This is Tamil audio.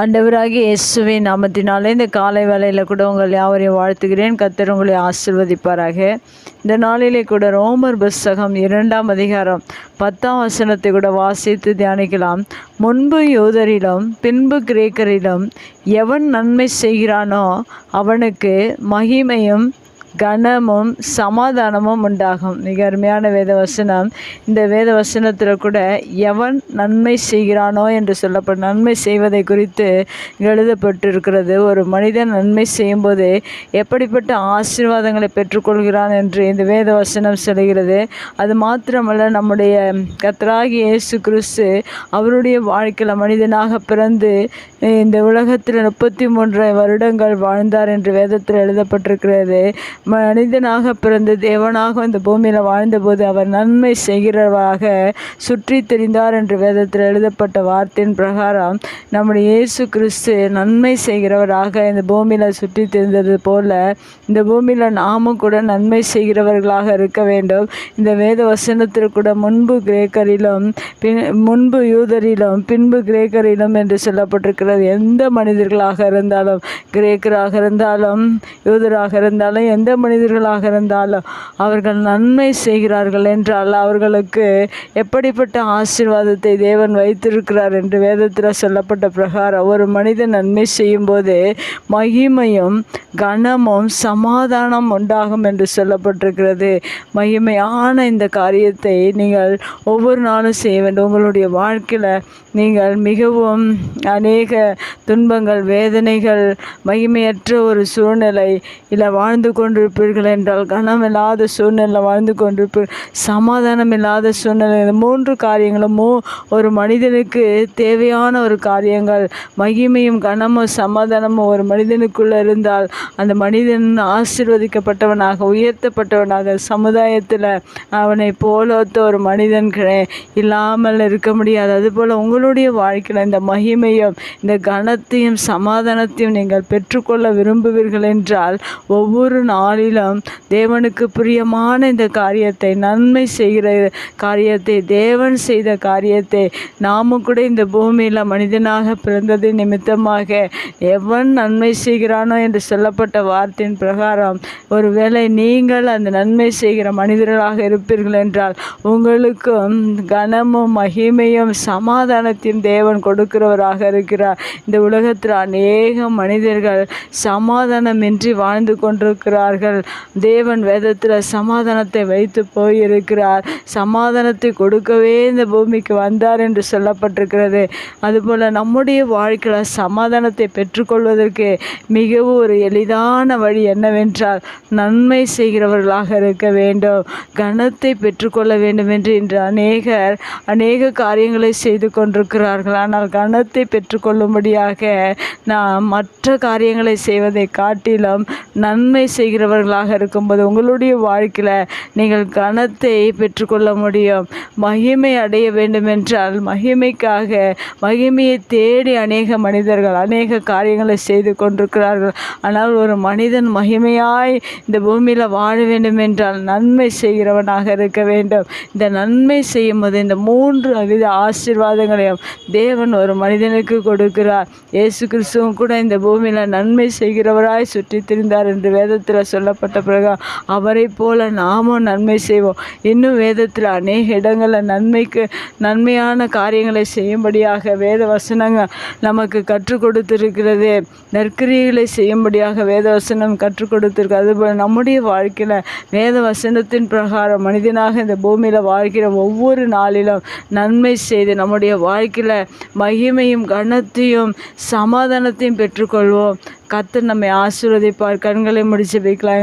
ஆண்டவராகி இயேசுவின் நாமத்தினாலே இந்த காலை வேலையில் கூட உங்கள் யாவரையும் வாழ்த்துகிறேன். கத்தர் உங்களை ஆசிர்வதிப்பாராக. இந்த நாளிலே கூட ரோமர் புஸ்தகம் இரண்டாம் அதிகாரம் பத்தாம் வசனத்தை கூட வாசித்து தியானிக்கலாம். முன்பு யூதரிலும் பின்பு கிரேக்கரிலும் எவன் நன்மை செய்கிறானோ அவனுக்கு மகிமையும் கனமும் சமாதானமும் உண்டாகும். மிக அருமையான வேத வசனம் இந்த வேத வசனத்தில் கூட எவன் நன்மை செய்கிறானோ என்று சொல்லப்படும் நன்மை செய்வதை குறித்து எழுதப்பட்டிருக்கிறது. ஒரு மனிதன் நன்மை செய்யும்போது எப்படிப்பட்ட ஆசீர்வாதங்களை பெற்றுக்கொள்கிறான் என்று இந்த வேத வசனம் சொல்கிறது அது மாத்திரமல்ல நம்முடைய கத்தராகி இயேசு கிறிஸ்து அவருடைய வாழ்க்கையில் மனிதனாக பிறந்து இந்த உலகத்தில் முப்பத்தி மூன்று வருடங்கள் வாழ்ந்தார் என்று வேதத்தில் எழுதப்பட்டிருக்கிறது. மனிதனாக பிறந்து தேவனாக இந்த பூமியில் வாழ்ந்தபோது அவர் நன்மை செய்கிறவராக சுற்றி தெரிந்தார் என்று வேதத்தில் எழுதப்பட்ட வார்த்தையின் பிரகாரம் நம்முடைய இயேசு கிறிஸ்து நன்மை செய்கிறவராக இந்த பூமியில் சுற்றி தெரிந்தது போல இந்த பூமியில் நாமும் கூட நன்மை செய்கிறவர்களாக இருக்க வேண்டும். இந்த வேத வசனத்தில் கூட முன்பு கிரேக்கரிலும் பின் முன்பு யூதரிலும் பின்பு கிரேக்கரிலும் என்று சொல்லப்பட்டிருக்கிறது. எந்த மனிதர்களாக இருந்தாலும் கிரேக்கராக இருந்தாலும் யூதராக இருந்தாலும் எந்த மனிதர்களாக இருந்தாலும் அவர்கள் நன்மை செய்கிறார்கள் என்றால் அவர்களுக்கு எப்படிப்பட்ட ஆசீர்வாதத்தை தேவன் வைத்திருக்கிறார் என்று வேதத்தில் சொல்லப்பட்ட பிரகாரம் ஒரு மனிதன் நன்மை செய்யும்போது மகிமையும் கனமும் சமாதானம் உண்டாகும் என்று சொல்லப்பட்டிருக்கிறது மகிமையான இந்த காரியத்தை நீங்கள் ஒவ்வொரு நாளும் செய்ய வேண்டும் உங்களுடைய வாழ்க்கையில் நீங்கள் மிகவும் அநேக துன்பங்கள் வேதனைகள் மகிமையற்ற ஒரு சூழ்நிலை இல்லை வாழ்ந்து கொண்டிருப்பீர்கள் என்றால் கனமில்லாத சூழ்நிலை வாழ்ந்து கொண்டிருப்பீர்கள். சமாதானம் இல்லாத சூழ்நிலை மூன்று காரியங்களும் ஒரு மனிதனுக்கு தேவையான ஒரு காரியங்கள். மகிமையும் கனமும் சமாதானமும் ஒரு மனிதனுக்குள்ளே இருந்தால் அந்த மனிதன் ஆசீர்வதிக்கப்பட்டவனாக உயர்த்தப்பட்டவனாக சமுதாயத்தில் அவனை போலொத்த ஒரு மனிதன் இல்லாமல் இருக்க முடியாது. அதுபோல் உங்களுடைய வாழ்க்கையில் இந்த மகிமையும் இந்த கனத்தையும் சமாதானத்தையும் நீங்கள் பெற்றுக்கொள்ள விரும்புவீர்கள் என்றால் ஒவ்வொரு நாளிலும் தேவனுக்கு பிரியமான இந்த காரியத்தை நன்மை செய்கிற காரியத்தை தேவன் செய்த காரியத்தை நாமும் கூட இந்த பூமியில் மனிதனாக பிறந்தது நிமித்தமாக எவன் நன்மை செய்கிறானோ என்று சொல்லப்பட்ட வார்த்தையின் பிரகாரம் ஒருவேளை நீங்கள் அந்த நன்மை செய்கிற மனிதர்களாக இருப்பீர்கள் என்றால் உங்களுக்கும் கனமும் மகிமையும் சமாதானத்தையும் தேவன் கொடுக்கிறவராக இருக்கிறார். இந்த உலகத்தில் அநேக மனிதர்கள் சமாதானமின்றி வாழ்ந்து கொண்டிருக்கிறார்கள். தேவன் வேதத்தில் சமாதானத்தை வைத்து போயிருக்கிறார். சமாதானத்தை கொடுக்கவே இந்த பூமிக்கு வந்தார் என்று சொல்லப்பட்டிருக்கிறது. அதுபோல் நம்முடைய வாழ்க்கையில் சமாதானத்தை பெற்றுக்கொள்வதற்கு மிகவும் ஒரு எளிதான வழி என்னவென்றால் நன்மை செய்கிறவர்களாக இருக்க வேண்டும். கனத்தை பெற்றுக்கொள்ள வேண்டும் என்று இன்று அநேகர் அநேக காரியங்களை செய்து கொண்டிருக்கிறார்கள். ஆனால் கனத்தை பெற்றுக்கொள்ளும்படியாக நாம் மற்ற காரியங்களை செய்வதை காட்டிலும் நன்மை செய்கிறவர்களாக இருக்கும்போது உங்களுடைய வாழ்க்கையில் நீங்கள் கனத்தை பெற்றுக்கொள்ள முடியும். மகிமை அடைய வேண்டுமென்றால் மகிமைக்காக மகிமையை தேடி அநேக மனிதர்கள் அநேக காரியங்களை செய்து கொண்டிருக்கிறார்கள். ஆனால் ஒரு மனிதன் மகிமையாய் இந்த பூமியில் வாழ வேண்டும் என்றால் நன்மை செய்கிறவனாக இருக்க வேண்டும். இந்த நன்மை செய்யும் போது இந்த மூன்று வித ஆசீர்வாதங்களையும் தேவன் ஒரு மனிதனுக்கு கொடுக்கிறார். இயேசு கிறிஸ்துவும் கூட இந்த பூமியில் நன்மை செய்கிறவராய் சுற்றி திரிந்தார் என்று வேதத்தில் சொல்லப்பட்ட பிறகு அவரை போல நாமும் நன்மை செய்வோம். இன்னும் வேதத்தில் அநேக இடங்கள் இடங்களில் நன்மைக்கு நன்மையான காரியங்களை செய்யும்படியாக வேத வசனங்கள் நமக்கு கற்றுக் கொடுத்திருக்கிறது. நற்கிரியைகளை செய்யும்படியாக வேத வசனம் கற்றுக் கொடுத்திருக்கு. அதுபோல் நம்முடைய வாழ்க்கையில் வேத வசனத்தின் பிரகாரம் மனிதனாக இந்த பூமியில் வாழ்கிற ஒவ்வொரு நாளிலும் நன்மை செய்து நம்முடைய வாழ்க்கையில் மகிமையும் கனத்தையும் சமாதானத்தையும் பெற்றுக்கொள்வோம். கத்து நம்மை ஆசீர்வதிப்பார். கண்களை முடிச்சு வைக்கலாம்.